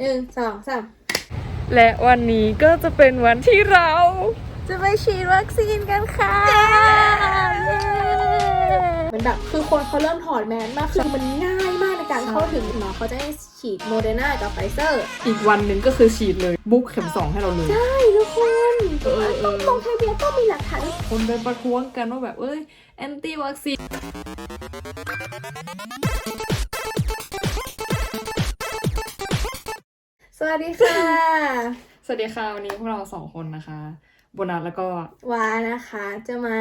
หนึ่งสองสามและวันนี้ก็จะเป็นวันที่เรา จะไปฉีดวัคซีนกันค่ะเหมือนแบบคือคนเขาเริ่มถอดแมสมากคือมันง่ายมากในการเข้าถึงหมอเขาจะให้ฉีดโมเดอร์นากับไฟเซอร์ อีกวันหนึ่งก็คือฉีดเลยบุ๊กเข็มสองให้เราเลย ใช่ทุกคนเออเอต้องอลงทะเบียนต้องมีหลักฐานคนไปประท้วงกันว่าแบบเอ้ยแอนตี้วัคซีน สวัสดีค่ะ สวัสดีค่ะ วันนี้พวกเราสองคนนะคะ โบนัสแล้วก็วานะคะจะมา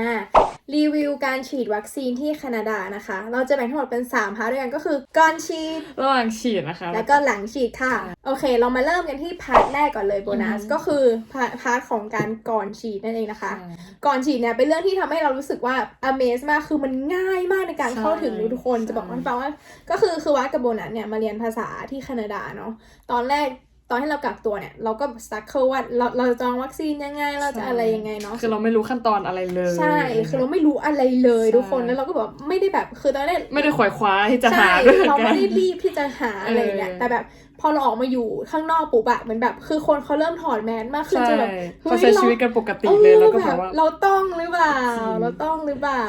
รีวิวการฉีดวัคซีนที่แคนาดานะคะ เราจะแบ่งทั้งหมดเป็น3พาร์ทด้วยกันก็คือก่อนฉีด ระหว่างฉีดนะคะ แล้วก็หลังฉีดค่ะ โอเค เรามาเริ่มกันที่พาร์ทแรกก่อนเลยโบนัสอืมก็คือพาร์ทพาร์ทของการก่อนฉีดนั่นเองนะคะใช่ก่อนฉีดเนี่ยเป็นเรื่องที่ทำให้เรารู้สึกว่า amaze มากคือมันง่ายมากในการใช่เข้าถึงทุกคนใช่จะบอกมันฟังว่า ก็คือคือวัดกับโบนัสเนี่ยมาเรียนภาษาที่แคนาดาเนาะตอนแรก ตอนที่เรากักตัวเนี่ย เราก็สักเคว่าเราเราจะจองวัคซีนยังไงเราจะอะไรยังไงเนาะคือเราไม่รู้ขั้นตอนอะไรเลย ใช่คือเราไม่รู้อะไรเลยใช่ทุกคนแล้วเราก็แบบไม่ได้แบบคือตอนแรกไม่ได้ขวายคว้าที่จะใช่หาด้วยเรากัไม่นได้รีบที่จะหาอะไรอย่างเงี้ยเออแต่แบบพอเราออกมาอยู่ข้างนอกปุ๊บอะเหมือนแบบ คือคนเขาเริ่มถอดแมสมากขึ้นใช่จนแบบเฮ้เขายใช้เราชีวิตกันปกติเลยแล้วก็แบบว่าเราต้องหรือเปล่าจริงเราต้องหรือเปล่า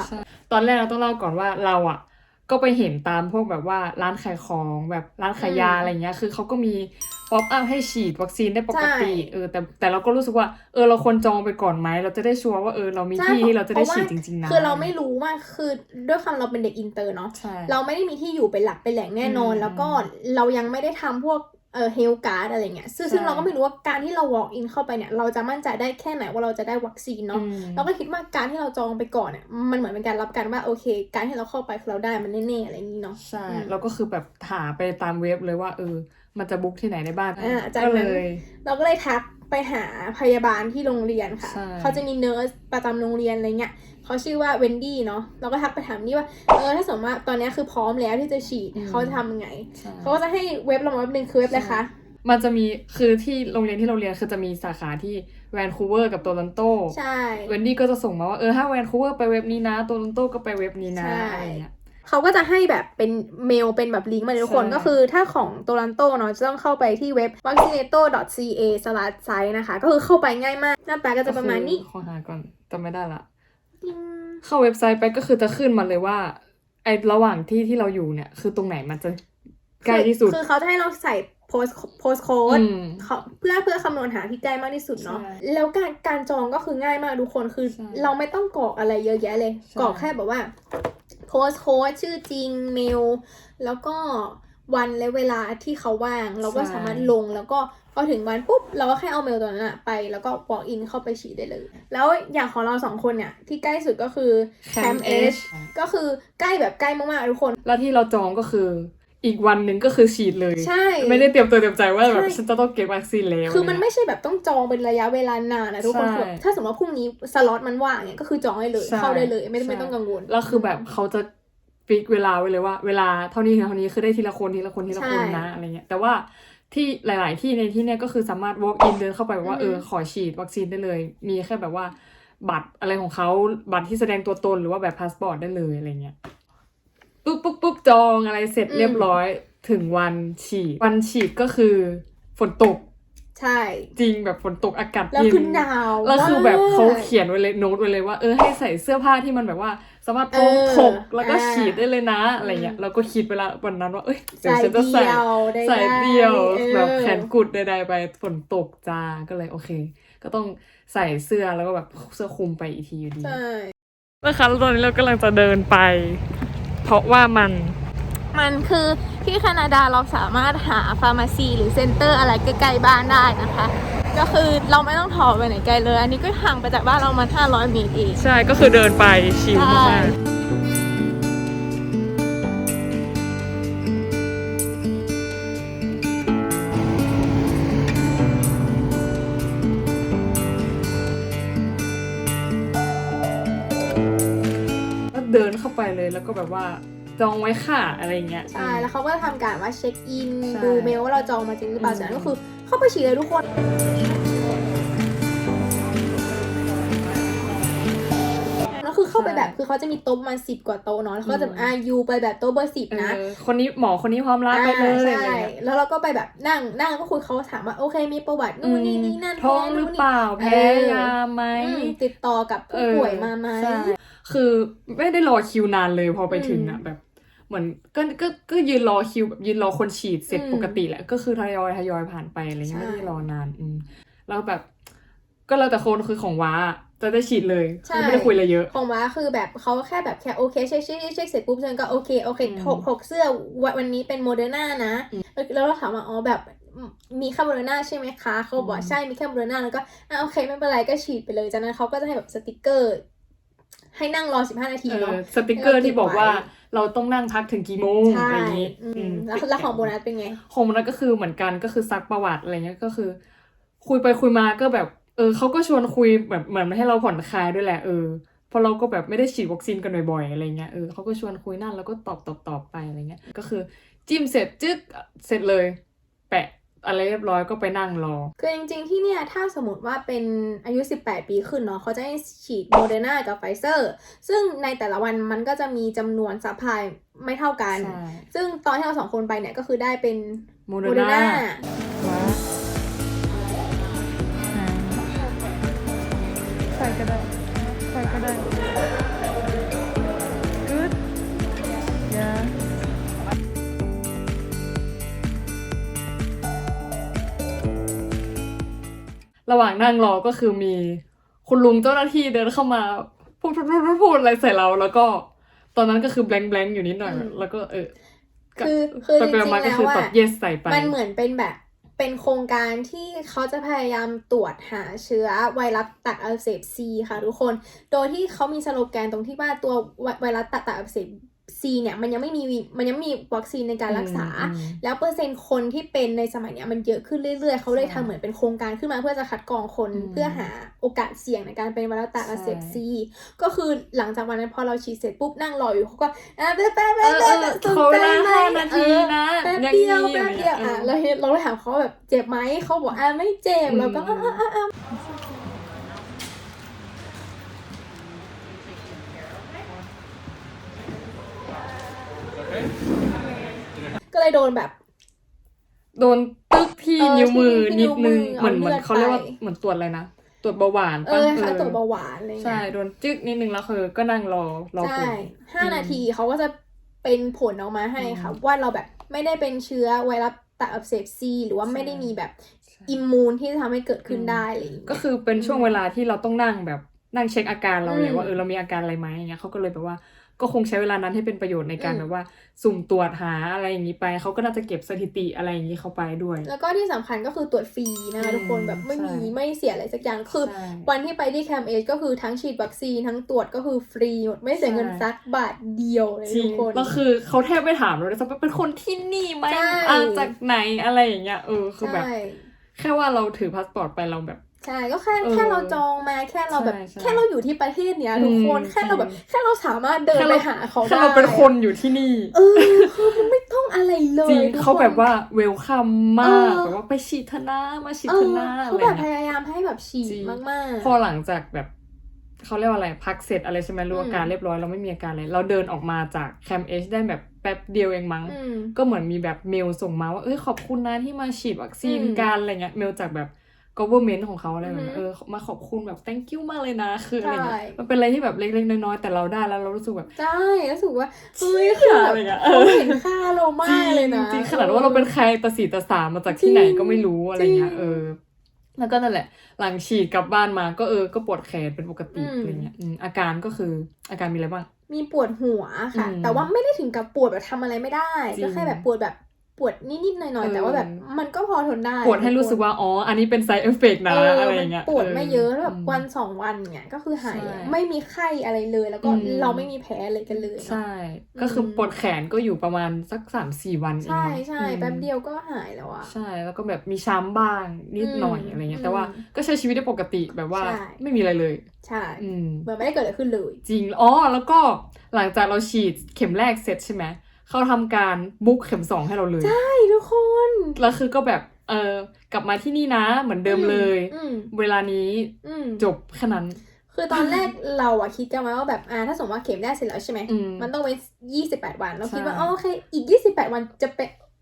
ตอนแรกเราต้องเล่าก่อนว่าเราอะก็ไปเห็นตามพวกแบบว่าร้านขายของแบบร้านขายยาอืมอะไรเงี้ย คือเขาก็มี ป๊อปอัพให้ฉีดวัคซีนได้ปกติใช่เออแต่แต่เราก็รู้สึกว่าเออเราควรจองไปก่อนไหมเราจะได้ชัวร์ว่าเออเรามีใช่ที่ที่เราจะได้เพราะว่าฉีดจริงๆนะคือเราไม่รู้ว่าคือด้วยความเราเป็นเด็กอินเตอร์เนาะใช่เราไม่ได้มีที่อยู่เป็นหลักเป็นแหล่งแน่นอนอืมแล้วก็เรายังไม่ได้ทำพวกเอ่อเฮลการ์ดอะไรเงี้ยซึ่งใช่ซึ่งเราก็ไม่รู้ว่าการที่เรา walk in เข้าไปเนี่ย เราจะมั่นใจได้แค่ไหนว่าเราจะได้วัคซีนเนาะอืมเราก็คิดว่าการที่เราจองไปก่อนเนี่ยมันเหมือนเป็นการรับกันว่าโอเค การที่เราเข้าไปคือเราได้มันแน่ๆอะไรอย่างนี้เนาะใช่อืมเราก็คือแบบถามไปตามเว็บเลยว่าเออ มันจะบุ๊กที่ไหนได้บ้างอ่าจากก็นั้เลนยเราก็เลยทักไปหาพยาบาลที่โรงเรียนค่ะใช่เขาจะมีเนอร์สประจำโรงเรียนอะไรเงี้ยเขาชื่อว่าเวนดี้เนาะเราก็ทักไปถามนี่ว่าเออถ้าสมมติว่าตอนนี้คือพร้อมแล้วที่จะฉีดเขาจะทำยังไงใช่เขาก็จะให้เว็บเรามาเว็บหนึ่งคือเว็บอะไรคะ มันจะมีคือที่โรงเรียนที่เราเรียนคือจะมีสาขาที่แวนคูเวอร์กับโตลอนโตใช่เวนดี้ก็จะส่งมาว่าเออถ้าแวนคูเวอร์ไปเว็บนี้นะโตลอนโตก็ไปเว็บนี้นะใช่อะไรเงี้ย เขาก็จะให้แบบเป็นเมลเป็นแบบลิงก์มาเลยทุกคนใช่ก็คือถ้าของโตลันโตเนาะจะต้องเข้าไปที่เว็บ vaccinator.ca/site นะคะ ก็คือเข้าไปง่ายมาก หน้าตาก็จะประมาณนี้ขอหาก่อนจำไม่ได้ละเข้าเว็บไซต์ไปก็คือจะขึ้นมาเลยว่าไอ้ระหว่างที่ที่เราอยู่เนี่ย คือตรงไหนมันจะใกล้ที่สุด คือเขาจะให้เราใส่โพสโพสโค้ดอืมเพื่อเพื่อคำนวณหาที่ใกล้มากที่สุดเนาะใช่แล้วการการจองก็คือง่ายมากทุกคนคือใช่เราไม่ต้องกรอกอะไรเยอะแยะเลยใช่กรอกแค่แบบว่า โพสโค้ดชื่อจริงเมล แล้วก็วันและเวลาที่เขาว่าง เราก็สามารถลงแล้วก็พอถึงวันปุ๊บ เราก็แค่เอาเมลตัวนั้นอะไปแล้วก็ walk in เข้าไปฉีดได้เลย แล้วอย่างของเราสองคนเนี่ยที่ใกล้สุดก็คือ Cam H ก็คือใกล้แบบใกล้มากๆทุกคน แล้วที่เราจองก็คือ อีกวันหนึ่งก็คือฉีดเลย ใช่ ไม่ได้เตรียมตัวเตรียมใจว่าแบบใช่ฉันจะต้องเก็บวัคซีนแล้ว คือมันเยไม่ใช่แบบต้องจองเป็นระยะเวลานานนะทุกคนใช่คือแบบถ้าสมมติว่าพรุ่งนี้สล็อตมันว่างเนี่ยก็คือจองได้เลยใช่เข้าได้เลยไม่ใช่ไม่ต้องกังวล แล้วคือแบบเขาจะฟิกเวลาไว้เลยว่าเวลาเท่านี้ถึงเท่านี้คือได้ทีละคนทีละคนทีละคนใช่นะอะไรเงี้ยแต่ว่าที่หลาย ๆ ที่ในที่เนี้ยก็คือสามารถ walk in เดินเข้าไปแบบว่าอืเออฮึอขอฉีดวัคซีนได้เลย มีแค่แบบว่าบัตรอะไรของเขาบัตรที่แสดงตัวตนหรือว่าแบบพาสปอร์ตได้เลยอะไรเงี้ย ปุ๊บปุ๊บปุ๊บจองอะไรเสร็จเรียบร้อย ถึงวันฉีด วันฉีดก็คือฝนตกใช่ จริงแบบฝนตกอากาศแล้วเย็นคือหนาวแล้วคือแบบเขาเขียนไว้เลยโน้ตไว้เลยว่าเออให้ใส่เสื้อผ้าที่มันแบบว่า สามารถพกเออถกแล้วก็ฉีดได้เลยนะอะไรเงี้ยเราก็คิดเวลาวันนั้นว่าเอ้ยเดี๋ยวใส่ฉันจะใส่เดียวใส่เดียวแบบแขนกุดใดๆไปฝนตกจ้าก็เลยโอเค ก็ต้องใส่เสื้อแล้วก็แบบเสื้อคลุมไปอีกทีอยู่ดีใช่นะคะตอนนี้เรากำลังจะเดินไป เพราะว่ามันมันคือที่แคนาดาเราสามารถหาฟาร์มาซีหรือเซ็นเตอร์อะไรใกล้ๆบ้านได้นะคะ ก็คือเราไม่ต้องถอไปไหนไกลเลย อันนี้ก็ห่างไปจากบ้านเรามา 500 เมตรเอง ใช่ก็คือเดินไปชิลใช่มากก็ แล้วก็แบบว่าจองไว้ค่ะอะไรเงี้ย ใช่ แล้วเขาก็ทำการว่าเช็คอินใช่ดูเมลว่าเราจองมาจริงหรือเปล่าอืมจากนั้นก็คือเข้าไปฉีดเลยทุกคนแล้วคือเข้าไปใช่แบบคือเขาจะมีโต๊ะประมาสิบกว่าโต๊ะเนาะแล้วเขาก็จะอืมอายูไปแบบโต๊ะเบอร์สิบเอนะอคนนี้หมอคนนี้พร้อมรับไปเลยอ่าอะไรใช่เงี้ยแล้วเราก็ไปแบบนั่งนั่งแล้วก็คุยเขาถามว่าโอเคมีประวัตินู่นนี่นี่นั่นท้องหรือเปล่าแพ้แพ้นู่นนี่ยาไหมอืมติดต่อกับผู้ป่วยมาไหมใช่คือไม่ได้รอคิวนานเลยพอไปถึงอะอืมแบบเหมือนก็ก็ก็ยืนรอคิวแบบยืนรอคนฉีดเสร็จอืมปกติแหละก็คือทยอยทยอยผ่านไปอะไรเงี้ยใช่ไม่ได้รอนานอืมแล้วแบบ ก็แล้วแต่คนคือของว้าจะได้ฉีดเลยคือไม่ได้คุยอะไรเยอะ ของว้าคือแบบเขาแค่แบบแค่โอเคเช็คเช็คเช็คเช็คเสร็จปุ๊บเซนก็โอเคโอเคอืมถกถกเสื้อวันวันนี้เป็นโมเดอร์นานะ แล้วเราถามว่าอ๋อแบบมีแค่โมเดอร์นาใช่ไหมคะเขาบอกว่าอืมใช่มีแค่โมเดอร์นาแล้วก็อะโอเคไม่เป็นไรก็ฉีดไปเลยจากนั้นเขาก็จะให้แบบสติกเกอร์ ให้นั่งรอ15นาทีเออเนาะสติกเกอร์ที่บอกว่าเราต้องนั่งพักถึงกี่โมงใช่อะไรอย่างงี้อืมอืมแล้วแล้วของโบนัสเป็นไง ของมันก็คือเหมือนกันก็คือซักประวัติอะไรเงี้ยก็คือ คุยไปคุยมาก็แบบ เออเขาก็ชวนคุยแบบเหมือนให้เราผ่อนคลายด้วยแหละเออเพราะเราก็แบบไม่ได้ฉีดวัคซีนกันบ่อยๆอะไรเงี้ยเออเขาก็ชวนคุยนั่นแล้วก็ตอบตอบตอบไปอะไรเงี้ยก็คือจิ้มเสร็จจึ๊กเสร็จเลย แปะ อะไรเรียบร้อยก็ไปนั่งรอ คือจริงๆ ที่เนี่ยถ้าสมมติว่าเป็นอายุ 18 ปีขึ้นเนาะเขาจะให้ฉีดโมเดอร์นากับไฟเซอร์ ซึ่งในแต่ละวันมันก็จะมีจำนวนซัพพลายไม่เท่ากันใช่ซึ่งตอนที่เราสองคนไปเนี่ยก็คือได้เป็นโมโมเดอเดอร์ร์นา ระหว่างนั่งรอก็คือมีคุณลุงเจ้าหน้าที่เดินเข้ามาพูดพูดพูดพูดพูดอะไรใส่เรา แล้วก็ตอนนั้นก็คือแบงค์แบงค์อยู่นิดหน่อยอืมแล้วก็เออคือคือไปจไปริงๆมาก็แล้คือวตอบอะ yes ใส่ไปมันเหมือนเป็นแบบเป็นโครงการที่เขาจะพยายามตรวจหาเชื้อไวรัสตับอักเสบซีค่ะทุกคน โดยที่เขามีสโลแกนตรงที่ว่าตัวไวไวรัสตับอักเสบ ซีเนี่ยมันยังไม่มีมันยังไม่มีวัคซีนในการรักษาอืมแล้วเปอร์เซ็นต์คนที่เป็นในสมัยเนี้ยมันเยอะขึ้นเรื่อยๆ เขาเลยใช่ทำเหมือนเป็นโครงการขึ้นมาเพื่อจะคัดกรองคนอืมเพื่อหาโอกาสเสี่ยงในการเป็นไวรัสตับอักเสบใช่ซีก็คือหลังจากวันนั้นพอเราฉีดเสร็จปุ๊บนั่งรออยู่เขาก็อะแป๊บแป๊บเอแป๊บอเอแป๊อบขอเวลาห้านาทีนะแป๊บอย่างเดีนี้ยวแป๊บเดียวออะไรเรางี้ยเราเลยถามเขาว่าแบบเจ็บไหมเขาบอกอะไม่เจ็บอืมเราก็อะอะอะ เลยโดนแบบ โดนตึกที่เออนิ้วมือที่นิดนึงนิ้วมือเหมือนเหมือนเอาเลือดเขาเรียกว่าไปเหมือนตรวจอะไรนะตรวจเบาหวานเอปะอเอค่ะอตรวจเบาหวานอะไรเงี้ยใช่โดนจึ๊กนิดนึงแล้วคือก็นั่งรอรอผใช่ล ห้าอืมนาทีเขาก็จะเป็นผลออกมาให้ค่ะอืมว่าเราแบบไม่ได้เป็นเชื้อไวรัสตับอักเสบซีหรือว่าใช่ ไม่ได้มีแบบอิมมูนที่จะทำให้เกิดขึ้นได้อะไรอย่างเงี้ย ก็คือเป็นช่วงเวลาที่เราต้องนั่งแบบนั่งเช็คอาการเราเลยอืม ว่าเออเรามีอาการอะไรไหมอย่างเงี้ยเขาก็เลยแบบว่า ก็คงใช้เวลานั้นให้เป็นประโยชน์ในการอืมแบบว่า สุ่มตรวจหาอะไรอย่างนี้ไป เขาก็น่าจะเก็บสถิติอะไรอย่างนี้เข้าไปด้วย แล้วก็ที่สำคัญก็คือตรวจฟรีนะคะอืมทุกคนแบบไม่มีใช่ไม่เสียอะไรสักอย่างคือใช่วันที่ไปที่แคมเอชก็คือทั้งฉีดวัคซีนทั้งตรวจก็คือฟรีหมดไม่เสียเงินใช่สักบาทเดียวเลยจริทุงกคนแล้วคือเขาแทบไม่ถามเลยนะว่าเป็นคนที่นี่ไหมใช่มาจากไหนอะไรอย่างเงี้ยเออคือแบบใช่แค่ว่าเราถือพาสปอร์ตไปเราแบบใช่ก็แค่เออแค่เราจองมาแค่เราแบบ ใช่ใช่แค่เราอยู่ที่ประเทศเนี้ยอืมทุกคนแค่เราแบบจริงแค่เราสามารถเดินแค่ไปเราหาเขาแค่ได้เราเป็นคนอยู่ที่นี่ เออคือมันไม่ต้องอะไรเลยจริงทุกเขาคนแบบว่าเวลคัมมากเออ แบบว่าไปฉีดเถอะนะมาฉีดเอเถออะนะอะเขาไรแบบพเงี้ย ยายามให้แบบฉีดจริง มากๆพอหลังจากแบบเขาเรียกว่าอะไรพักเสร็จอะไรใช่ไหมรู้อาการอืมเรียบร้อยเราไม่มีอาการเลยเราเดินออกมาจากแคมป์เอชได้แบบแป๊บเดียวเองมั้งอืม ก็เหมือนมีแบบเมลส่งมาว่าเอ้ยขอบคุณนะที่มาฉีดวัคซีนอืม กันอะไรเงี้ยเมลจากแบบ government ของเขาอะไรแบบอือนี้ฮึเออมาขอบคุณแบบ thank you มากเลยนะ คืออะไรเงี้ยใช่มันเป็นอะไรที่แบบเล็กๆน้อยๆแต่เราได้แล้วเรารู้สึกแบบใช่รู้สึกว่าเฮ้ยคือแบบอะไรเงี้ยเอเขาอเห็นค่าเรามากเลยนะจริงๆขนาดว่าเราเป็นใครตาสีตาสามมาจากที่ไหนจริงก็ไม่รู้อะไรเงี้ยจริงเออแล้วก็นั่นแหละ หลังฉีดกลับบ้านมาก็เออก็ปวดแขนเป็นปกติอืมอะไรเงี้ยอืมอาการก็คืออาการมีอะไรบ้างมีปวดหัวค่ะอืมแต่ว่าไม่ได้ถึงกับปวดแบบทำอะไรไม่ได้จริงก็แค่แบบปวดแบบ ปวดนิดๆหน่อยเอๆอแต่ว่าแบบ มันก็พอทนได้ ปวดให้รู้สึกว่า อ๋อ อันนี้เป็น side effect นะเอออะไรมันเงี้ยปวดไม่เยอะแล้วแบบมวันสองวันเนี่ยก็คือหายใช่ไม่มีไข้อะไรเลย แล้วก็อืมเราไม่มีแผลอะไรกันเลยเนอะใช่ ก็คืออมปวดแขนก็อยู่ประมาณสักสามสี่วันเองใช่มั้งใช่อืมแป๊บเดียวก็หายแล้วอะใช่แล้วก็แบบมีช้ำบ้างนิดหน่อยอืมอะไรเงี้ยอืมแต่ว่าก็ใช้ชีวิตได้ปกติแบบว่าใช่ไม่มีอะไรเลย ใช่อืมเหมือนไม่ได้เกิดอะไรขึ้นเลย จริงอ๋อแล้วก็หลังจากเราฉีดเข็มแรกเสร็จใช่ไหม เขาทำการบุ๊กเข็มสองให้เราเลย ใช่ทุกคน แล้วคือก็แบบเออกลับมาที่นี่นะเหมือนเดิมเลยอืมเวลานี้อืมจบแค่นั้น คือตอนแรกเราอะคิดกันไว้ว่าแบบอ่าถ้าสมมติว่าเข็มได้เสร็จแล้วใช่ไหมอืมมันต้องเว้นยี่สิบแปดวัน เราคิดว่าใช่อ๋อโอเคอีกยี่สิบแปดวันจะไป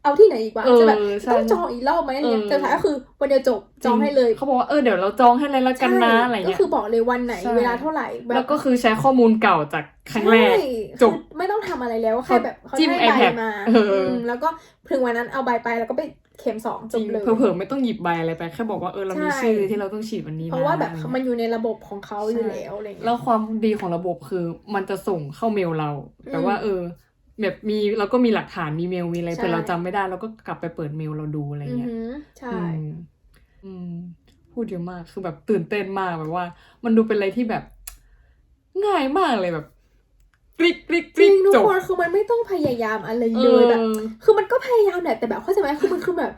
เอาที่ไหนอีกวะเออจะแบบใช่ต้องจองอีกรอบไหมอะไรเงี้ยเออแต่สุดท้ายก็คือวันเดียวจบจองให้เลยเขาบอกว่าเออเดี๋ยวเราจองให้เลยละกันนะอะไรก็เงี้ยคือบอกเลยวันไหนใช่เวลาเท่าไหร่แบบแล้วก็คือใช้ข้อมูลเก่าจากครั้งแรกใช่จบคือไม่ต้องทำอะไรแล้วแค่แบบเขาจิ้มให้ใบ iPad มาเอออืมแล้วก็ถึงวันนั้นเอาใบไปแล้วก็ไปเข็มสองจจริบงเลยเผลอๆไม่ต้องหยิบใบอะไรไปแค่บอกว่าเออเรามีใช่ชื่อที่เราต้องฉีดวันนี้นเพราะว่าแบบอไงี้ยมันอยู่ในระบบของเขาอยู่แล้วอะไรเงี้ยแล้วความดีของระบบคือมันจะส่งเข้าเมลเราอืมแต่ว่าเออ แบบมีเราก็มีหลักฐานมีเมลมีอะไรใช่เผื่อเราจำไม่ได้เราก็กลับไปเปิดเมลเราดูอะไรอือเงี้ยหือใช่ อืมอืม พูดเยอะมากคือแบบตื่นเต้นมากแบบว่า มันดูเป็นอะไรที่แบบ ง่ายมากเลยแบบกริ๊กกริ๊กกจริริ๊งกทุกจบคนคือมันไม่ต้องพยายามอะไรเอเลยอแบบคือมันก็พยายามแหละแต่แบบเข้าใจไหมคือมันคือแบบ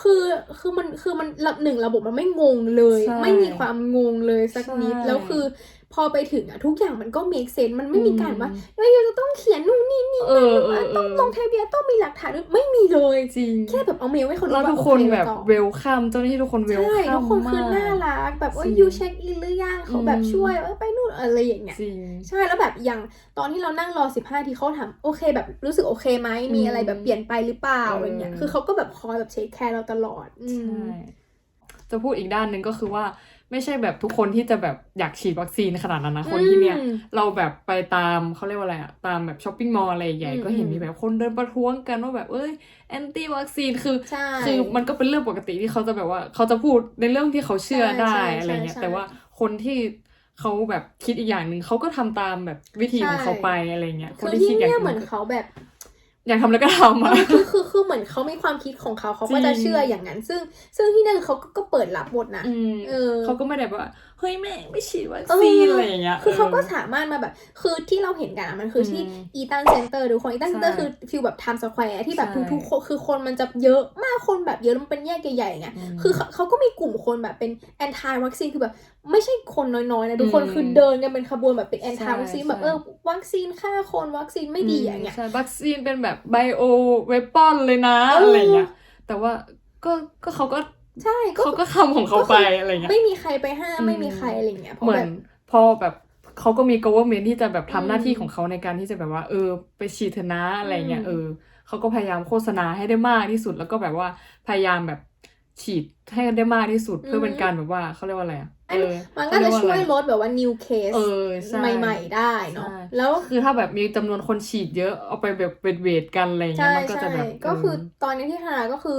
คือคือมันคือมันระหนึ่งระบบมันไม่งงเลย ใช่ไม่มีความงงเลยสักนิดใช่แล้วคือ พอไปถึงอะทุกอย่างมันก็ make sense มันไม่มีการว่าอืมเฮ้ยเราจะต้องเขียนนู่นนี่นี่เออเออเอต้องอลงทะเบียนต้องมีหลักฐานด้วยไม่มีเลยจริงแค่แบบเอาเมลให้เขาดูแล้วว่าทุกโอคนเแบบต่อเวลคัมเจ้าหน้าที่ทุกคนเวลใช่คัทุมกคนคือมากน่ารักแบบว่าจริงยูเช็คอินหรือยังเขาแบบอืมช่วยเออไปนู่นอะไรอย่างเงี้ยจริงใช่แล้วแบบอย่างตอนที่เรานั่งรอสิบห้าทีเขาถามโอเค แบบรู้สึกโอเคไหมมีอะไรแบบเปลี่ยนไปหรือเปล่าเออออะไรเงี้ยคือเขาก็แบบคอยแบบเช็คแคร์เราตลอดอืมใช่จะพูดอีกด้านหนึ่งก็คือว่า ไม่ใช่แบบทุกคนที่จะแบบอยากฉีดวัคซีนขนาดนั้นนะคนที่เนี่ยอืมเราแบบไปตามเขาเรียกว่าอะไรอะตามแบบช้อปปิ้งมอลล์อะไรใหญ่อืมก็เห็นอืมมีแบบคนเดินประท้วงกันว่าแบบเอ้ยแอนตี้วัคซีนคือใช่คือมันก็เป็นเรื่องปกติที่เขาจะแบบว่าเขาจะพูดในเรื่องที่เขาเชื่อใช่ได้ใช่อะไรเงี้ยใช่แต่ว่าคนที่เขาแบบคิดอีกอย่างหนึ่งเขาก็ทำตามแบบวิธีของเขาไปอะไรเงี้ยคนคือที่ที่คิดอย่างเนี่ยเหมือนอื่นเขาแบบ อยากทำแล้วก็ทำเออะอคือคือคือเหมือนเขามีความคิดของเขาเขาก็จะจริงเชื่ออย่างนั้น ซึ่ง ซึ่งที่นั่นเขาก็ก็เปิดรับหมดนะอืมเออเขาก็ไม่ได้แบบว่า เฮ้ยแม่ไม่ฉีดวัคซีนอะไรอย่างเงี้ยคือเขาก็ออสามารถมาแบบ คือที่เราเห็นกันอะมันคือที่อืมอีตันเซ็นเตอร์ทุกคนอีตันเซ็นเตอร์ใช่คือฟิลแบบไทม์สแควร์ที่แบบใช่ทุกๆคนคือคนมันจะเยอะมากคนแบบเยอะแล้วมันเป็นแยกใหญ่ๆไงอืมคือเขาเขาก็มีกลุ่มคนแบบเป็นแอนตี้วัคซีนคือแบบไม่ใช่คนน้อยๆนะทุกคนอืมคือเดินกันเป็นขบวนแบบเป็นแอนใช่ตี้วัคซีนแบบใช่เออวัคซีนฆ่าคนวัคซีนไม่ดีอย่างเงี้ยใช่วัคซีนเป็นแบบไบโอเวปอนเลยนะเออออะไรเงี้ยแต่ว่าก็ก็เขาก็ ใช่ก็เขาก็ทำของเขาไปอะไรเงี้ยไม่มีใครไปห้ามอืมไม่มีใครอะไรเงี้ยเพราะเหมือแบนบพอแบบเขาก็มี government ที่จะแบบอืทำมหน้าที่ของเขาในการที่จะแบบว่า เออ ไปฉีดเถอะนะอะไรเงี้ยอืมเออเขาก็พยายามโฆษณาให้ได้มากที่สุดแล้วก็แบบว่าพยายามแบบฉีด ให้ได้มากที่สุดเพื่อเป็นการแบบว่าเขาเรียกว่าอะไรอะเออมันก็จะช่วยลดแบบว่า new เอ case อใช่ใหม่ๆได้เนาะใช่แล้วคือถ้าแบบมีจำนวนคนฉีดเยอะเอาไปแบบเวทเวทกันอะไรเงี้ใช่ยมันก็จะใช่แบบก็คือเตอนนี้ที่ขนาดก็คือ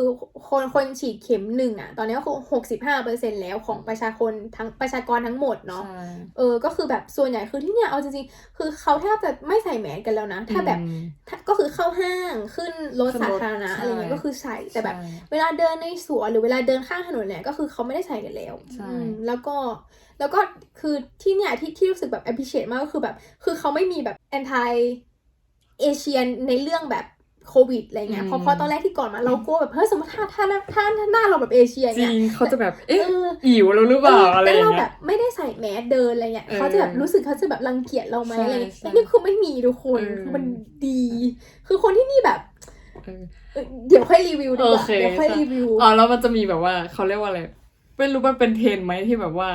คนคนฉีดเข็มหนึ่งอะ ตอนนี้ก็คือหกสิบห้าเปอร์เซ็นแล้วของประชาชนทั้งประชากรทั้งหมดเนาะใช่เออก็คือแบบส่วนใหญ่คือที่เนี่ยเอาจริงๆคือเขาแทบจะไม่ใส่แมสกันแล้วนะ ถ้าแบบอืมถ้าก็คือเข้าห้างขึ้นรถขึ้นสารถธารณะใช่อะไรเงี้ยก็คือใส่แต่แบบใช่เวลาเดินในสวนหรือเวลาเดินข้างถนนเนี่ยก็คือเขาไม่ได้ใส่กันแล้วใช่อืมแล้วก็แล้วก็คือที่เนี่ยที่ที่รู้สึกแบบ appreciate มากก็คือแบบ คือเขาไม่มีแบบ anti เอเชียนในเรื่องแบบโควิดอะไรเงี้ยเพราะเพราะตอนแรกที่ก่อนมาเรากลัวแบบเฮ้ยสมมติถ้าถ้าถ้าถ้าหน้าเราแบบเอเชียจริเนี่ยงเขาจะแบบเอ๊ะเออหิวเราหรือเปล่าอะไรแต่อย่าเรางแบเงี้บยไม่ได้ใส่แมสเดินอะไรเงี้ยเออเขาจะแบบรู้สึกเขาจะแบบรังเกียจเราไหมใช่อะไรเงี้ยใช่แต่นี่คือไม่มีทุกคนเออคือมันดี คือคนที่นี่แบบ เออเออเดี๋ยวค่อยรีวิวดีกว่าโอเคเดี๋ยวค่อยใช่รีวิวอ๋อแล้วมันจะมีแบบว่าเขาเรียกว่าอะไรไม่รู้มันเป็นเทรนด์ไหมที่แบบว่า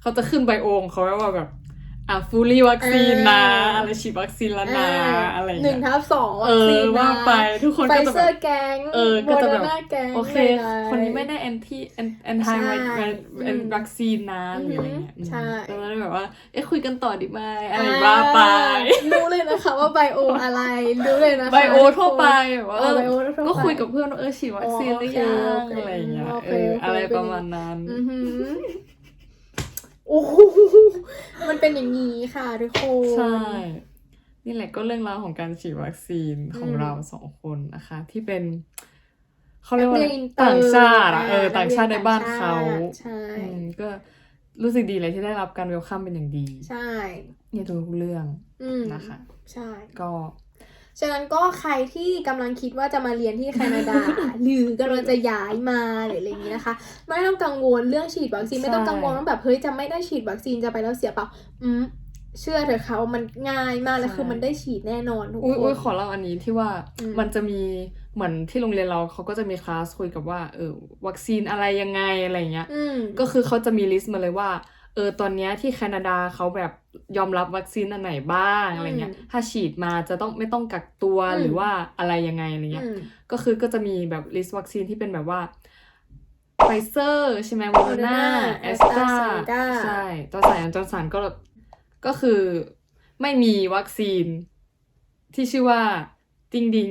เขาจะขึ้นไบโอของเขาไว้ว่าแบบ อะฟูลี่วัคซีนนะอ่าอะไรฉีดวัคซีนแล้วนะอะไรอย่างหนึ่งเงี้ยทับสองวัเอคซีอนนะว่าไปทุกคนไฟก็จะเซแบอบร์แก๊งเออก็จะแบบโมเดอร์นาแก๊งโอเคะรๆคนนี้ไม่ได้แอนตี้แอนตี้ใช่แอนวัคซีนนะหรืออะไรเงี้ยอืมใช่อืมแล้วแบบว่าเอ๊ะคุยกันต่อดีไหมอะไรว่าไปรู้เลยนะคะว่าไบโออะไรรู้เลยนะคะไบโอทั่วไปแบบว่าเอเอออไบโอทั่วไปก็คุยกับเพื่อนว่าเออฉีดวัคซีนหรือยังโอเคอะไรอย่างเงี้ยโอเคเออโอเคอะไรประมาณนั้นอือหือ โอ้โหมันเป็นอย่างนี้ค่ะทุกคนใช่ นี่แหละก็เรื่องราวของการฉีดวัคซีนของอืมเราสองคนนะคะ ที่เป็นเขาเรียกว่าอะไรนักเรียนอินเตอร์ต่างชาติอะเอออ่าต่างชาติในบ้านเขาใช่อืมก็รู้สึกดีเลยที่ได้รับการเวลคัมเป็นอย่างดี ใช่ในทุกๆเรื่องอืมนะคะ ใช่ก็ ฉะนั้นก็ใครที่กำลังคิดว่าจะมาเรียนที่แคนาดา หรือกำลังจะย้ายมาหรืออะไรอย่างนี้นะคะ ไม่ต้องกังวลเรื่องฉีดวัคซีนใช่ไม่ต้องกังวลว่าแบบเฮ้ยจะไม่ได้ฉีดวัคซีนจะไปแล้วเสียเปล่าอืมเชื่อเถอะค่ะว่ามันง่ายมากแล้วคือมันได้ฉีดแน่นอนทุกอุ้ยคอุ้ยนขอเล่าอันนี้ที่ว่าอืมมันจะมีเหมือนที่โรงเรียนเราเขาก็จะมีคลาสคุยกับว่าเออวัคซีนอะไรยังไงอะไรเงี้ยอืมก็คือเขาจะมีลิสต์มาเลยว่า เออตอนเนี้ยที่แคนาดาเขาแบบยอมรับวัคซีนอันไหนบ้างอะไรเงี้ยอืมถ้าฉีดมาจะต้องไม่ต้องกักตัวอืมหรือว่าอะไรยังไงอะไรเงี้ยอืมก็คือก็จะมีแบบลิสต์วัคซีนที่เป็นแบบว่าไฟเซอร์ใช่ไหมโมเดอร์นา Moderna แอสตรา AstraZeneca ใช่ตัวสายจอร์สันก็ก็คือไม่มีวัคซีนที่ชื่อว่าติงดิง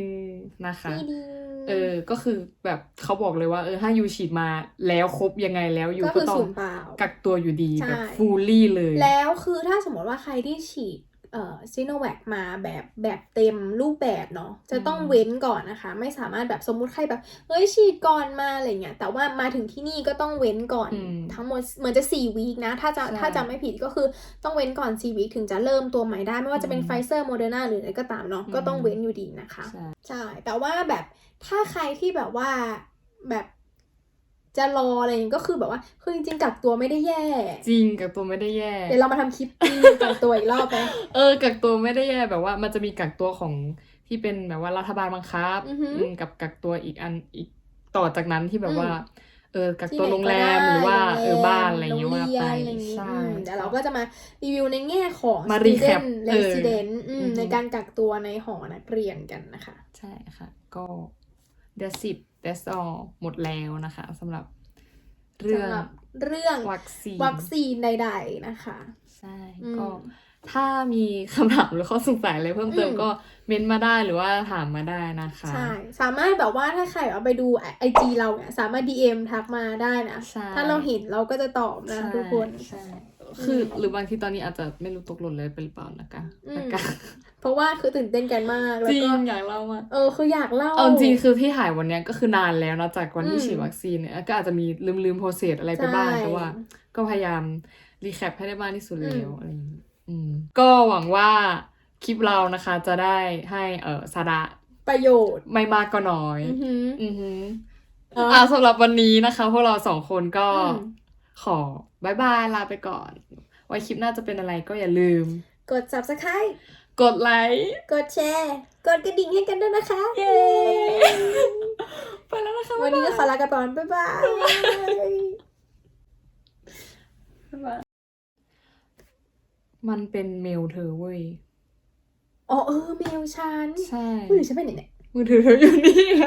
นะคะนี่ดี เออ ก็คือแบบเขาบอกเลยว่าเออถ้ายูฉีดมาแล้วครบยังไงแล้วยูก็ก็คือต้อศูงนย์เปล่ากักตัวอยู่ดีใช่แบบฟูลี่เลย แล้วคือถ้าสมมติว่าใครที่ฉีดเอ่อซีโนแวคมาแบบแบบเต็มรูปแบบเนาะจะต้องอืมเว้นก่อนนะคะ ไม่สามารถแบบสมมุติใครแบบเฮ้ยฉีดก่อนมาอะไรเงี้ยแต่ว่ามาถึงที่นี่ก็ต้องเว้นก่อนอืมทั้งหมดเหมือนจะ4วีคนะ ถ้าจะใช่ถ้าจำไม่ผิดก็คือต้องเว้นก่อน4วีคถึงจะเริ่มตัวใหม่ได้ ไม่ว่าจะเป็นอืมไฟเซอร์โมเดอร์นาหรืออะไรก็ตามเนาะอืมก็ต้องเว้นอยู่ดีนะคะ ใช่ใช่แต่ว่าแบบ ถ้าใครที่แบบว่าแบบจะรออะไรอย่างงี้ก็คือแบบว่าคือจริงๆกักตัวไม่ได้แย่ จริงกักตัวไม่ได้แย่ เดี๋ยวเรามาทำคลิปจริงกักตัวอีกรอบไหมเออกักตัวไม่ได้แย่แบบว่า มันจะมีกักตัวของที่เป็นแบบว่ารัฐบาลบังคับอือหือมกับกักตัวอีกอันอีกต่อจากนั้นที่แบบว่าอืมเออกักตัวโรงแรมที่ไหนก็ได้หรือว่าเออโงแมบ้านอะไรอย่างเงี้ยว่าโรงรีไปนอะไรอย่างงี้ใช่อืมเดี๋ยวเราก็จะมารีวิวในแง่ของมา student recap เออ resident อืมอือหือในการกักตัวในหอนักเรียนกันนะคะ ใช่ค่ะ ก็ that's it that's all หมดแล้วนะคะสำหรับเรื่องสำหรับเรื่องวัคซีนวัคซีนใด ๆ นะคะ ใช่อืมก็ถ้ามีคำถามหรือข้อสงสัยอะไรเพิ่มเติมอืมก็เม้นต์มาได้หรือว่าถามมาได้นะคะ ใช่ สามารถแบบว่าถ้าใครเอาไปดูไอจีเราเนี่ยสามารถ DM ทักมาได้นะใช่ถ้าเราเห็นเราก็จะตอบนะใช่ทุกคนใช่ คือ หรือบางทีตอนนี้อาจจะไม่รู้ตกหล่นเลยเป็นหรือเปล่านะคะอืมอากาศเพราะว่าคือตื่นเต้นกันมากแล้วจริงก็อยากเล่ามากเออคืออยากเล่าเอาจริงคือที่ถ่ายวันเนี้ยก็คือนานแล้วนะจากวันที่อืมฉีดวัคซีนเนี่ยก็อาจจะมีลืมลืมโปรเซสอะไรไปบ้างใช่แต่ว่า ก็พยายามรีแคปให้ได้มากที่สุดอืมแล้วอะไรอย่างงี้อืมก็หวังว่าคลิปเรานะคะจะได้ให้เออสาระประโยชน์ไม่มากก็น้อย อือหืออือหือเอออ่าสำหรับวันนี้นะคะ พวกเราสองคนก็อืม ขอบายบายลาไปก่อน ไว้คลิปหน้าจะเป็นอะไรก็อย่าลืม กด subscribe กดไลค์กดแชร์ กดกระดิ่งให้กันด้วยนะคะ เย้ไปแล้วนะคะวันนี้ก็ขอลากันก่อนบ๊ายบายบ๊ายบายมันเป็นเมลเธอเว้ยอ๋อเออเมลฉันใช่มือถือฉันไปไหนเนี่ยมือถือเธออยู่นี่ไง